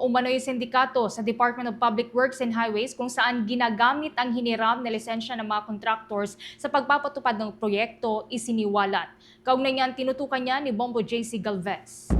umano'y sindikato sa Department of Public Works and Highways kung saan ginagamit ang hiniram na lisensya ng mga contractors sa pagpapatupad ng proyekto isiniwalat. Kaugnay niyan, tinutukan niya ni Bombo JC Galvez.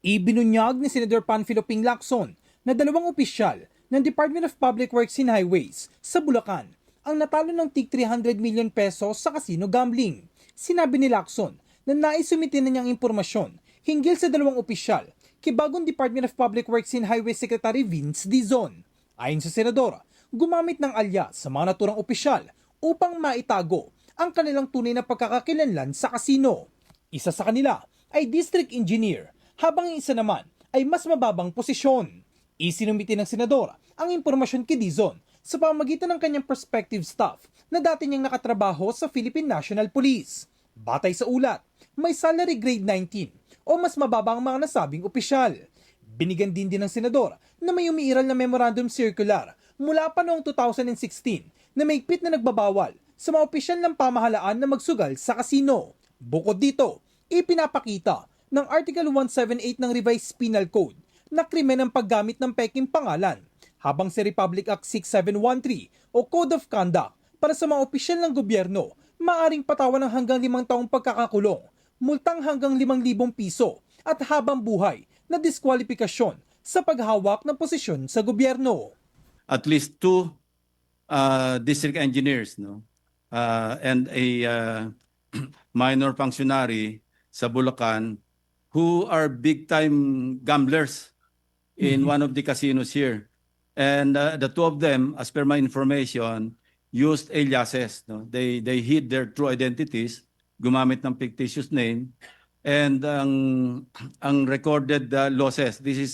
Ibinunyag ni Senator Panfilo Ping Lacson na dalawang opisyal ng Department of Public Works and Highways sa Bulacan ang natalo ng tig 300 million pesos sa casino gambling. Sinabi ni Lacson na naisumite na niyang impormasyon hinggil sa dalawang opisyal kay bagong Department of Public Works and Highways Secretary Vince Dizon. Ayon sa senador, gumamit ng alya sa mga naturang opisyal upang maitago ang kanilang tunay na pagkakakilanlan sa kasino. Isa sa kanila ay district engineer habang ang isa naman ay mas mababang posisyon. Isinumiti ng senador ang impormasyon kay Dizon sa pamamagitan ng kanyang prospective staff na dati niyang nakatrabaho sa Philippine National Police. Batay sa ulat, may salary grade 19 o mas mababa ang mga nasabing opisyal. Binigyan din din ng senador na may umiiral na memorandum circular mula pa noong 2016 na may pit na nagbabawal sa mga opisyal ng pamahalaan na magsugal sa kasino. Bukod dito, ipinapakita ng Article 178 ng Revised Penal Code na krimen ang paggamit ng peking pangalan habang sa Republic Act 6713 o Code of Conduct para sa mga opisyal ng gobyerno maaring patawan ng hanggang limang taong pagkakakulong, multang hanggang 5,000 piso at habang buhay na diskwalifikasyon sa paghawak ng posisyon sa gobyerno. at least two uh, district engineers, no, uh, and a uh, minor functionary sa Bulacan who are big time gamblers in one of the casinos here. And uh, the two of them, as per my information, used aliases. No? They they hid their true identities, gumamit ng fictitious name, and ang ang recorded uh, losses. This is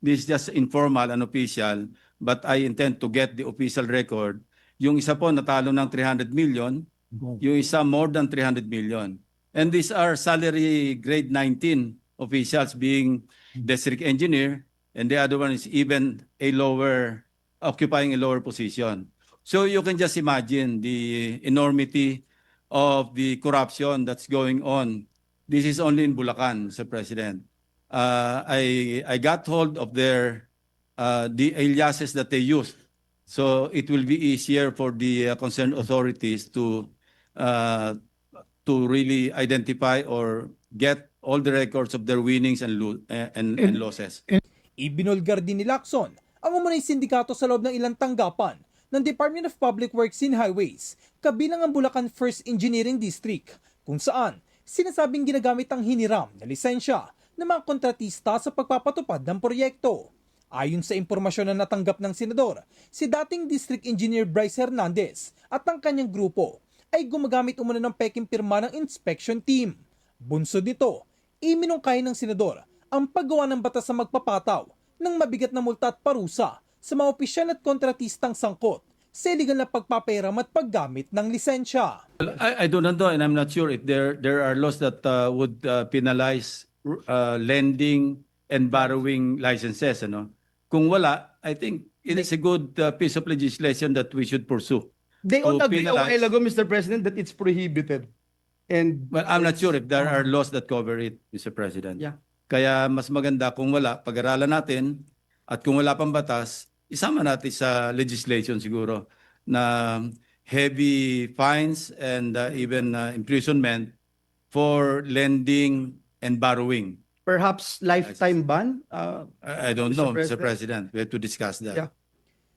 this is just informal and official, but I intend to get the official record. Yung isa po natalo ng 300 million, yung isa more than 300 million. And these are salary grade 19 officials being district engineer and the other one is even a lower occupying a lower position. So you can just imagine the enormity of the corruption that's going on. This is only in Bulacan, Mr. President. Uh, I I got hold of their uh, the aliases that they used. So it will be easier for the uh, concerned authorities to uh, to really identify or get all the records of their winnings and lo- eh, and, and losses. Ibinulgar din ni Lacson ang umunay sindikato sa loob ng ilang tanggapan ng Department of Public Works and Highways kabilang ang Bulacan First Engineering District kung saan sinasabing ginagamit ang hiniram na lisensya ng mga kontratista sa pagpapatupad ng proyekto. Ayon sa impormasyon na natanggap ng senador, si dating District Engineer Bryce Hernandez at ang kanyang grupo ay gumagamit umano ng peking pirma ng inspection team. Bunsod nito, iminungkay ng senador ang paggawa ng batas sa magpapataw ng mabigat na multa at parusa sa mga opisyal at kontratistang sangkot sa illegal na pagpapairam at paggamit ng lisensya. Well, I, I do not know, and I'm not sure if there there are laws that uh, would uh, penalize uh, lending and borrowing licenses. Ano? Kung wala, I think it is a good uh, piece of legislation that we should pursue. They all to agree a penalize- while ago, Mr. President, that it's prohibited. And Well, I'm not sure if there are laws that cover it, Mr. President. Yeah. Kaya mas maganda kung wala, pag-aralan natin, at kung wala pang batas, isama natin sa legislation siguro na heavy fines and uh, even uh, imprisonment for lending and borrowing. perhaps lifetime ban. Uh, I I don't Mr. know, Mr. President. President. We have to discuss that. Yeah.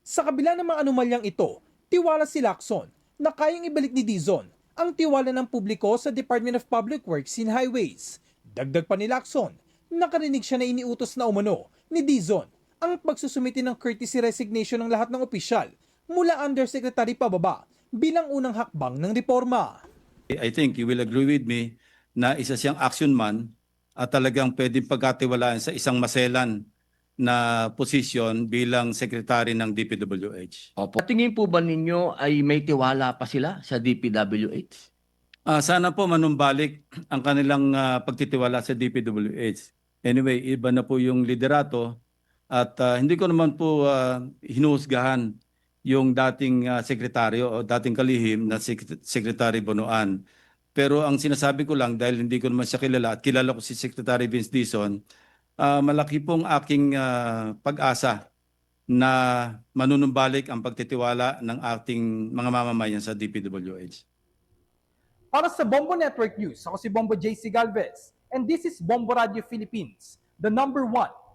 Sa kabila ng mga anomalyang ito, tiwala si Lacson na kayang ibalik ni Dizon ang tiwala ng publiko sa Department of Public Works and Highways. Dagdag pa ni Lacson, nakarinig siya na iniutos na umano ni Dizon ang pagsusumiti ng courtesy resignation ng lahat ng opisyal mula Undersecretary pababa bilang unang hakbang ng reforma. I think you will agree with me na isa siyang action man at talagang pwedeng pagkatiwalaan sa isang maselan na posisyon bilang sekretary ng DPWH. Opo. Tingin po ba ninyo ay may tiwala pa sila sa DPWH? Ah, sana po manumbalik ang kanilang ah, pagtitiwala sa DPWH. Anyway, iba na po yung liderato at ah, hindi ko naman po ah, hinuhusgahan yung dating ah, sekretaryo o dating kalihim na Sek- Secretary Bonoan. Pero ang sinasabi ko lang dahil hindi ko naman siya kilala at kilala ko si Secretary Vince Dizon, ah, malaki pong aking ah, pag-asa na manunumbalik ang pagtitiwala ng ating mga mamamayan sa DPWH. Para sa Bombo Network News, ako si Bombo JC Galvez. And this is Bombo Radio Philippines, the number one